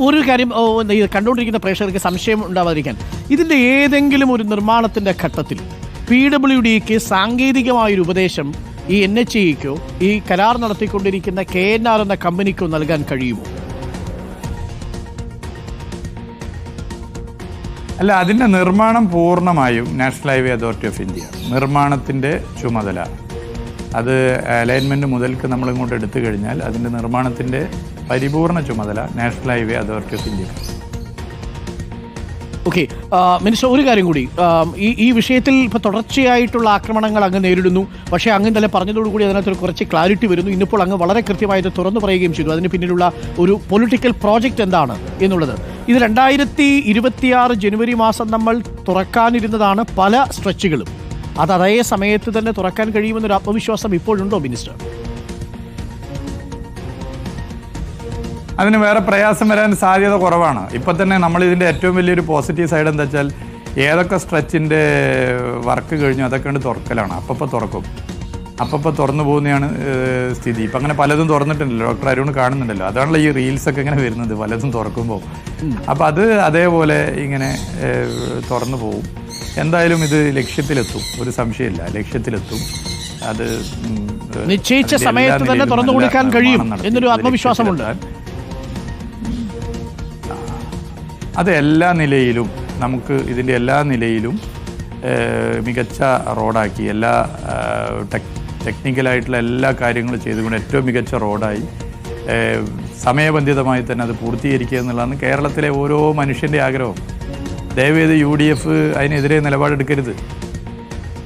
ഒരു കാര്യം കണ്ടുകൊണ്ടിരിക്കുന്ന പ്രേക്ഷകർക്ക് സംശയം ഉണ്ടാവാതിരിക്കാൻ. ഇതിന്റെ ഏതെങ്കിലും ഒരു നിർമ്മാണത്തിന്റെ ഘട്ടത്തിൽ പി ഡബ്ല്യു ഡിക്ക് സാങ്കേതികമായൊരു ഉപദേശം ഈ എൻ എച്ച് ഇക്കോ ഈ കരാർ നടത്തിക്കൊണ്ടിരിക്കുന്ന കെ എൻ ആർ എന്ന കമ്പനിക്കോ നൽകാൻ കഴിയുമോ? അല്ല അതിന്റെ നിർമ്മാണം പൂർണമായും national highway authority of India. നിർമ്മാണത്തിന്റെ ചുമതല. അത് അലൈൻമെന്റ് മുതൽക്ക് നമ്മളിങ്ങോട്ട് എടുത്തു കഴിഞ്ഞാൽ അതിന്റെ നിർമ്മാണത്തിന്റെ പരിപൂർണ ചുമതല national highway authority of India okay minister ഒരു കാര്യം കൂടി. ഈ ഈ വിഷയത്തിൽ ഇപ്പോൾ തുടർച്ചയായിട്ടുള്ള ആക്രമണങ്ങൾ അങ്ങ് നേരിടുന്നു. പക്ഷേ അങ്ങ് ഇന്നലെ പറഞ്ഞതോടുകൂടി അതിനകത്ത് കുറച്ച് ക്ലാരിറ്റി വരുന്നു. ഇന്നിപ്പോൾ അങ്ങ് വളരെ കൃത്യമായത് തുറന്നു പറയുകയും ചെയ്തു. അതിന് പിന്നിലുള്ള ഒരു പൊളിറ്റിക്കൽ പ്രോജക്റ്റ് എന്താണ് എന്നുള്ളത്. ഇത് രണ്ടായിരത്തി ഇരുപത്തിയാറ് ജനുവരി മാസം നമ്മൾ തുറക്കാനിരുന്നതാണ് പല സ്ട്രെച്ചുകളും അത് അതേ സമയത്ത് തന്നെ തുറക്കാൻ കഴിയുമെന്നൊരു ആത്മവിശ്വാസം ഇപ്പോഴുണ്ടോ മിനിസ്റ്റർ? അതിന് വേറെ പ്രയാസം വരാൻ സാധ്യത കുറവാണ്. ഇപ്പം തന്നെ നമ്മൾ ഇതിന്റെ ഏറ്റവും വലിയൊരു പോസിറ്റീവ് സൈഡ് എന്താ വെച്ചാൽ ഏതൊക്കെ സ്ട്രെച്ചിന്റെ വർക്ക് കഴിഞ്ഞു അതൊക്കെ ഉണ്ട് തുറക്കലാണ്. അപ്പപ്പോൾ തുറക്കും. അപ്പപ്പോൾ തുറന്നു പോകുന്നതാണ് സ്ഥിതി. ഇപ്പം അങ്ങനെ പലതും തുറന്നിട്ടുണ്ടല്ലോ. ഡോക്ടർ അരുൺ കാണുന്നുണ്ടല്ലോ. അതാണല്ലോ ഈ റീൽസൊക്കെ ഇങ്ങനെ വരുന്നത് പലതും തുറക്കുമ്പോൾ അപ്പം അത് അതേപോലെ ഇങ്ങനെ തുറന്നു പോകും. എന്തായാലും ഇത് ലക്ഷ്യത്തിലെത്തും. ഒരു സംശയമില്ല. ലക്ഷ്യത്തിലെത്തും. അത് നിശ്ചയിച്ച സമയത്ത് തന്നെ തുറന്നു കൊടുക്കാൻ കഴിയും എന്നൊരു ആത്മവിശ്വാസമുണ്ട്. അത് എല്ലാ നിലയിലും നമുക്ക് ഇതിന്റെ എല്ലാ നിലയിലും മികച്ച റോഡാക്കി എല്ലാ ടെക് ടെക്നിക്കലായിട്ടുള്ള എല്ലാ കാര്യങ്ങളും ചെയ്തുകൊണ്ട് ഏറ്റവും മികച്ച റോഡായി. സമയബന്ധിതമായി തന്നെ അത് പൂർത്തീകരിക്കുക എന്നുള്ളതാണ് കേരളത്തിലെ ഓരോ മനുഷ്യന്റെ ആഗ്രഹം ദയവേത് യു ഡി എഫ് അതിനെതിരെ നിലപാടെടുക്കരുത്.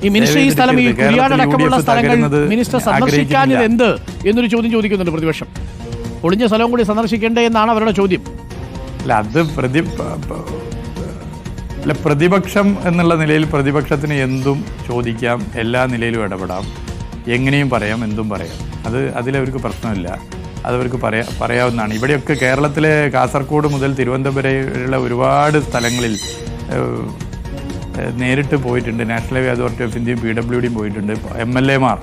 ഈ മിനിസ്റ്റർ ഈ സ്ഥലം ഈ കേരളത്തിൽ കുരിയാടക്കമുള്ള സ്ഥലങ്ങൾ മിനിസ്റ്റർ എന്ത്? എന്നൊരു ചോദ്യം ചോദിക്കുന്നുണ്ട് പ്രതിപക്ഷം. ഒളിഞ്ഞ സ്ഥലവും കൂടി സന്ദർശിക്കേണ്ടേ എന്നാണ് അവരുടെ ചോദ്യം. അല്ല അത് പ്രതി അല്ല പ്രതിപക്ഷം എന്നുള്ള നിലയിൽ പ്രതിപക്ഷത്തിന് എന്തും ചോദിക്കാം എല്ലാ നിലയിലും ഇടപെടാം. എങ്ങനെയും പറയാം എന്തും പറയാം. അത് അതിലവർക്ക് പ്രശ്നമില്ല. അതവർക്ക് പറയാ പറയാവുന്നതാണ്. ഇവിടെയൊക്കെ കേരളത്തിലെ കാസർഗോഡ് മുതൽ തിരുവനന്തപുരമുള്ള ഒരുപാട് സ്ഥലങ്ങളിൽ നേരിട്ട് പോയിട്ടുണ്ട്. നാഷണൽ ഹൈവേ അതോറിറ്റി ഓഫ് ഇന്ത്യയും പി ഡബ്ല്യു ഡിയും പോയിട്ടുണ്ട്. എം എൽ എമാർ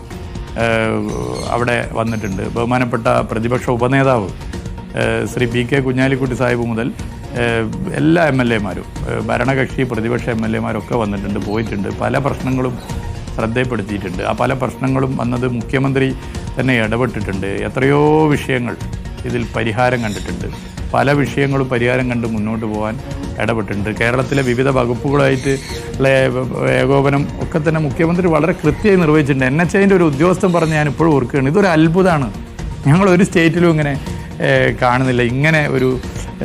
അവിടെ വന്നിട്ടുണ്ട്. ബഹുമാനപ്പെട്ട പ്രതിപക്ഷ ഉപനേതാവ് ശ്രീ പി കെ കുഞ്ഞാലിക്കുട്ടി സാഹിബ് മുതൽ എല്ലാ എം എൽ എമാരും ഭരണകക്ഷി പ്രതിപക്ഷ എം എൽ എമാരൊക്കെ വന്നിട്ടുണ്ട് പോയിട്ടുണ്ട്. പല പ്രശ്നങ്ങളും ശ്രദ്ധപ്പെടുത്തിയിട്ടുണ്ട് ആ പല പ്രശ്നങ്ങളും വന്നത് മുഖ്യമന്ത്രി തന്നെ ഇടപെട്ടിട്ടുണ്ട്. എത്രയോ വിഷയങ്ങൾ ഇതിൽ പരിഹാരം കണ്ടിട്ടുണ്ട്. പല വിഷയങ്ങളും പരിഹാരം കണ്ട് മുന്നോട്ട് പോകാൻ ഇടപെട്ടിട്ടുണ്ട്. കേരളത്തിലെ വിവിധ വകുപ്പുകളായിട്ട് ഉള്ള ഏകോപനം ഒക്കെ തന്നെ മുഖ്യമന്ത്രി വളരെ കൃത്യമായി നിർവഹിച്ചിട്ടുണ്ട്. എൻ എച്ച് ഐന്റെ ഒരു ഉദ്യോഗസ്ഥൻ പറഞ്ഞ് ഞാൻ ഇപ്പോഴും ഓർക്കുകയാണ് ഇതൊരു അത്ഭുതമാണ്. ഞങ്ങൾ ഒരു സ്റ്റേറ്റിലും ഇങ്ങനെ കാണുന്നില്ല. ഇങ്ങനെ ഒരു